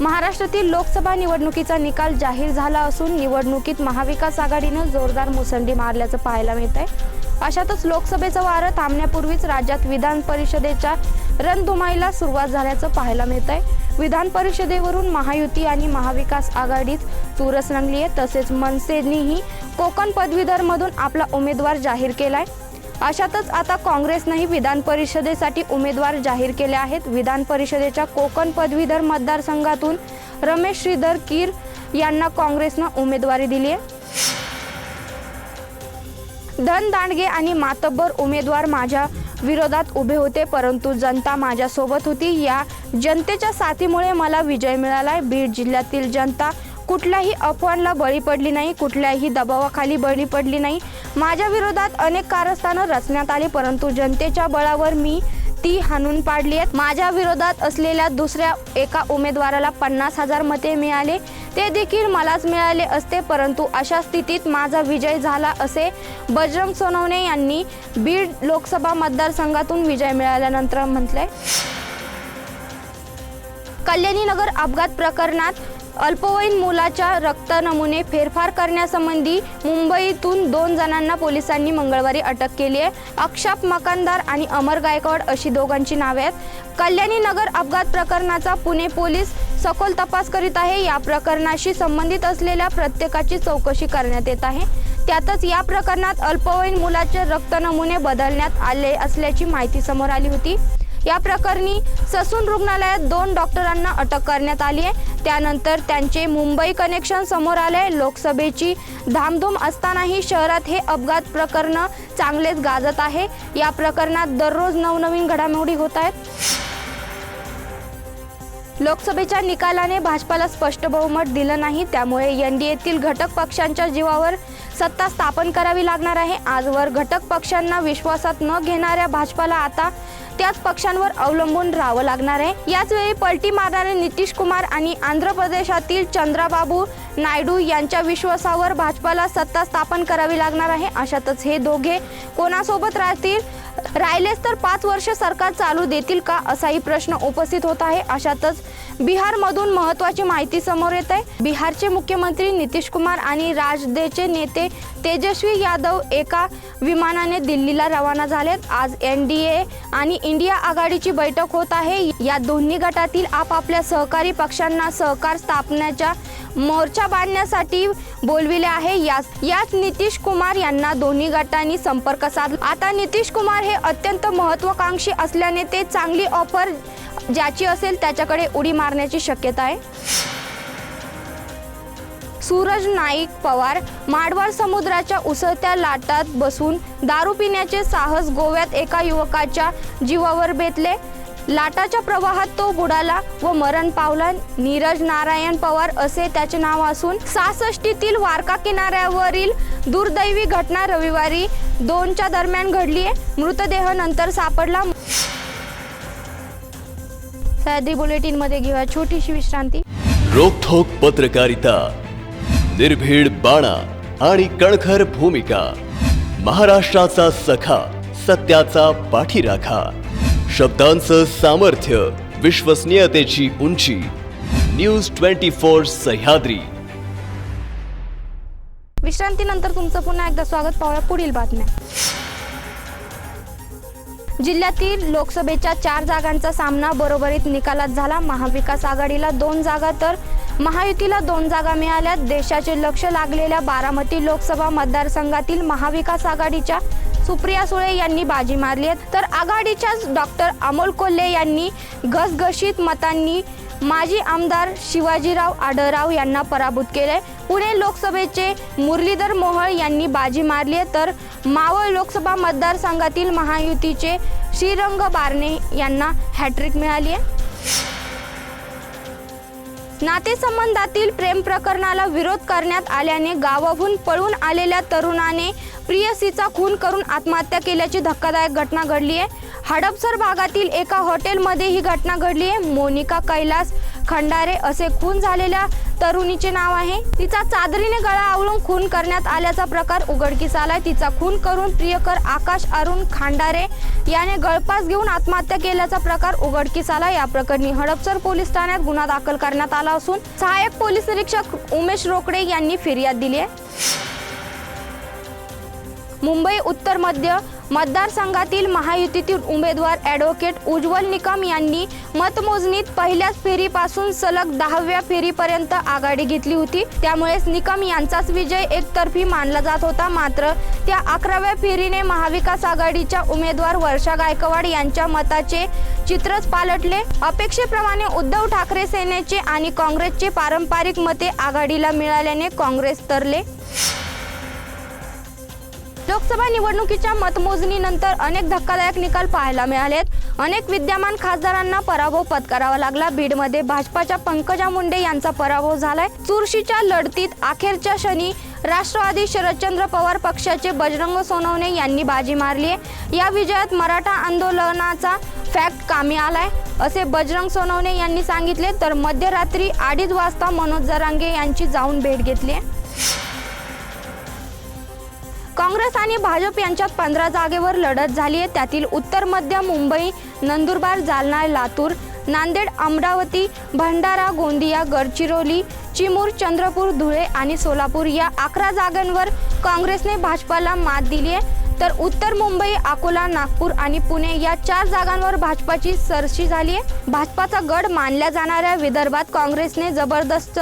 महाराष्ट्रातील लोकसभा निवडणुकीचा निकाल जाहीर झाला असून निवडणुकीत महाविकास आघाडीनं जोरदार मुसंडी मारल्याचं पाहायला मिळत आहे अशातच लोकसभेचं वारं थांबण्यापूर्वीच राज्यात विधान परिषदेच्या रणधुमाईला सुरुवात झाल्याचं पाहायला मिळत आहे विधान परिषदेवरून महायुती आणि महाविकास आघाडीत चुरस रंगली आहे तसेच मनसेनेही कोकण पदवीधरमधून आपला उमेदवार जाहीर केला आहे अशातच आता काँग्रेसनंही विधान परिषदेसाठी उमेदवार जाहीर केले आहेत. विधान परिषदेच्या कोकण पदवीधर मतदारसंघातून रमेश श्रीधर कीर यांना काँग्रेसनं उमेदवारी दिली आहे. धन दांडगे आणि मातब्बर उमेदवार माझ्या विरोधात उभे होते परंतु जनता माझ्यासोबत होती. या जनतेच्या साथीमुळे मला विजय मिळालाय. बीड जिल्ह्यातील जनता कुठल्याही अफवांना बळी पडली नाही कुठल्याही दबावाखाली बळी पडली नाही. माझ्या विरोधात अनेक कारस्थानं रचण्यात आली परंतु जनतेच्या बळावर मी ती हाणून पाडली आहेत. माझ्या विरोधात असलेल्या दुसऱ्या एका उमेदवाराला पन्नास हजार मते मिळाले. ते देखील मलाच मिळाले असते परंतु अशा स्थितीत माझा विजय झाला असे बजरंग सोनवणे यांनी बीड लोकसभा मतदारसंघातून विजय मिळाल्यानंतर म्हटलंय. कल्याणीनगर अपघात प्रकरणात अल्पवयीन मुलाच्या रक्त नमुने फेरफार करण्यासंबंधी मुंबईतून दोन जणांना पोलिसांनी मंगळवारी अटक केली आहे. अक्षाप मकानदार आणि अमर गायकवाड अशी दोघांची नावे आहेत. कल्याणी नगर अपघात प्रकरणाचा पुणे पोलीस सखोल तपास करीत आहे. या प्रकरणाशी संबंधित असलेल्या प्रत्येकाची चौकशी करण्यात येत आहे. त्यातच या प्रकरणात अल्पवयीन मुलाचे रक्त नमुने बदलण्यात आले असल्याची माहिती समोर आली होती. या प्रकरणी ससून रुग्णालयात दोन डॉक्टरांना अटक करण्यात आली आहे. त्यानंतर त्यांचे मुंबई कनेक्शन समोर आले. लोकसभेची धामधूम असतानाही शहरात हे अपघात प्रकरण चांगलेच गाजत आहे. या प्रकरणात दररोज नवनवीन घडामोडी होत आहेत. लोकसभेच्या निकालाने भाजपाला स्पष्ट बहुमत दिलं नाही. त्यामुळे एन डी एतील घटक पक्षांच्या जीवावर सत्ता स्थापन करावी लागणार आहे. आजवर घटक पक्षांना विश्वासात न घेणाऱ्या भाजपाला आता त्याच पक्षांवर अवलंबून राहावं लागणार आहे. याच वेळी पलटी मारणारे नितीश कुमार आणि आंध्र प्रदेशातील चंद्राबाबू नायडू यांच्या विश्वासावर भाजपाला सत्ता स्थापन करावी लागणार आहे. अशातच हे दोघे कोणासोबत राहतील? राहिलेच तर पाच वर्ष सरकार चालू देतील का असाही प्रश्न उपस्थित होत आहे. अशातच बिहारमधून महत्त्वाची माहिती समोर येत आहे. बिहारचे मुख्यमंत्री नितीश कुमार आणि राजदेचे नेते तेजस्वी यादव एका विमानाने दिल्लीला रवाना झालेत. आज एन डी ए आणि इंडिया आघाडीची बैठक होत आहे. या दोन्ही गटातील आपापल्या सहकारी पक्षांना सहकार स्थापण्याच्या मोर्चा बांधण्यासाठी बोलविले आहे. याच याच नितीश कुमार यांना दोन्ही गटांनी संपर्क साधला. आता नितीश कुमार हे अत्यंत महत्वाकांक्षी असल्याने ते चांगली ऑफर ज्याची असेल त्याच्याकडे उडी मारण्याची शक्यता आहे. सूरज नाईक पवार माडवार समुद्राच्या उसळत्या लाटात बसून दारू पिण्याचे साहस गोव्यात एका युवकाच्या जीवावर बेतले. लाटाच्या प्रवाहात तो बुडाला व मरण पावला. नीरज नारायण पवार असे त्याचे नाव असून सहासष्टीतील वारका किनाऱ्यावरील दुर्दैवी घटना रविवारी दोनच्या दरम्यान घडली आहे. मृतदेह नंतर सापडला. सह्याद्री बुलेटिनमध्ये घेऊया छोटीशी विश्रांती. रोखोक पत्रकारिता निर्भीड बाणा आणि कणखर भूमिका महाराष्ट्राचा सखा सत्याचा पाठीराखा. शब्दांचं सामर्थ्य विश्वसनीयतेची उंची. News twenty four Sahyadri. विश्रांतीनंतर तुमचं पुन्हा एकदा स्वागत पाहूया पुढील बातम्या. जिल्ह्यातील लोकसभेच्या चार जागांचा सामना बरोबरीत निकालात झाला. महाविकास आघाडीला दोन जागा तर महायुतीला दोन जागा मिळाल्या. देशाचे लक्ष लागलेल्या बारामती लोकसभा मतदारसंघातील महाविकास आघाडीच्या सुप्रिया सुळे यांनी बाजी मारली आहे. तर आघाडीच्याच डॉक्टर अमोल कोल्हे यांनी घसघशीत मतांनी माजी आमदार शिवाजीराव आढळराव यांना पराभूत केले पुणे लोकसभेचे मुरलीधर मोहळ यांनी बाजी मारली आहे. तर मावळ लोकसभा मतदारसंघातील महायुतीचे श्रीरंग बारणे यांना हॅट्रिक मिळाली आहे. नातेसंबंधातील प्रेम प्रकरणाला विरोध करण्यात आल्याने गावाहून पळून आलेल्या तरुणाने प्रियसीचा खून करून आत्महत्या केल्याची धक्कादायक घटना घडली आहे. हडपसर भागातील एका हॉटेलमध्ये ही घटना घडली आहे. मोनिका कैलास खंडारे असे खून झालेल्या तरुणीचे नाव आहे. तिचा चादरीने गळा आवळून खून करण्यात आल्याचा प्रकार उघडकीस आलाय. तिचा खून करून प्रियकर आकाश अरुण खांडारे याने गळपास घेऊन आत्महत्या केल्याचा प्रकार उघडकीस आला या प्रकरणी हडपसर पोलीस ठाण्यात गुन्हा दाखल करण्यात आला असून सहाय्यक पोलीस निरीक्षक उमेश रोकडे यांनी फिर्याद दिली आहे. मुंबई उत्तर मध्य मतदारसंघातील महायुतीतील उमेदवार ॲडव्होकेट उज्ज्वल निकम यांनी मतमोजणीत पहिल्याच फेरीपासून सलग दहाव्या फेरीपर्यंत आघाडी घेतली होती. त्यामुळेच निकम यांचाच विजय एकतर्फी मानला जात होता. मात्र त्या अकराव्या फेरीने महाविकास आघाडीच्या उमेदवार वर्षा गायकवाड यांच्या मताचे चित्रच पालटले. अपेक्षेप्रमाणे उद्धव ठाकरे सेनेचे आणि काँग्रेसचे पारंपरिक मते आघाडीला मिळाल्याने काँग्रेस तरले. लोकसभा निवडणुकीच्या मतमोजणीनंतर अनेक धक्कादायक निकाल पाहायला मिळालेत. अनेक विद्यमान खासदारांना पराभव पत्करावा लागला. बीडमध्ये भाजपाच्या पंकजा मुंडे यांचा पराभव झालाय. चुरशीच्या लढतीत अखेरच्या क्षणी राष्ट्रवादी शरदचंद्र पवार पक्षाचे बजरंग सोनवणे यांनी बाजी मारली आहे या विजयात मराठा आंदोलनाचा फॅक्ट कामी आलाय. असे बजरंग सोनवणे यांनी सांगितले तर मध्यरात्री अडीच वाजता मनोज जरांगे यांची जाऊन भेट घेतली आहे काँग्रेस आणि भाजप यांच्यात पंधरा जागेवर लढत झाली आहे. त्यातील उत्तर मध्य मुंबई नंदुरबार जालना लातूर नांदेड अमरावती भंडारा गोंदिया गडचिरोली चिमूर चंद्रपूर धुळे आणि सोलापूर या अकरा जागांवर काँग्रेसने भाजपाला मात दिली आहे. तर उत्तर मुंबई अकोला नागपूर आणि पुणे या चार जागांवर भाजपाची सरशी झाली आहे. भाजपाचा गड मानल्या जाणाऱ्या विदर्भात काँग्रेसने जबरदस्त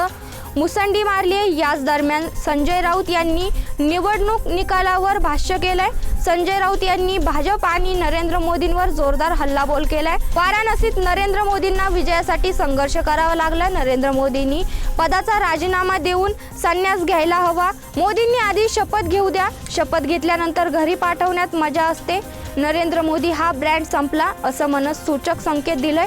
मुसंडी मारली आहे याच दरम्यान संजय राऊत यांनी निवडणूक निकालावर भाष्य केलंय. संजय राऊत यांनी भाजप आणि नरेंद्र मोदींवर जोरदार हल्लाबोल केलाय. वाराणसीत नरेंद्र मोदींना विजयासाठी संघर्ष करावा लागला. नरेंद्र मोदींनी पदाचा राजीनामा देऊन संन्यास घ्यायला हवा. मोदींनी आधी शपथ घेऊ द्या. शपथ घेतल्यानंतर घरी पाठवण्यात मजा असते. नरेंद्र मोदी हा ब्रँड संपला असं म्हणत सूचक संकेत दिलंय.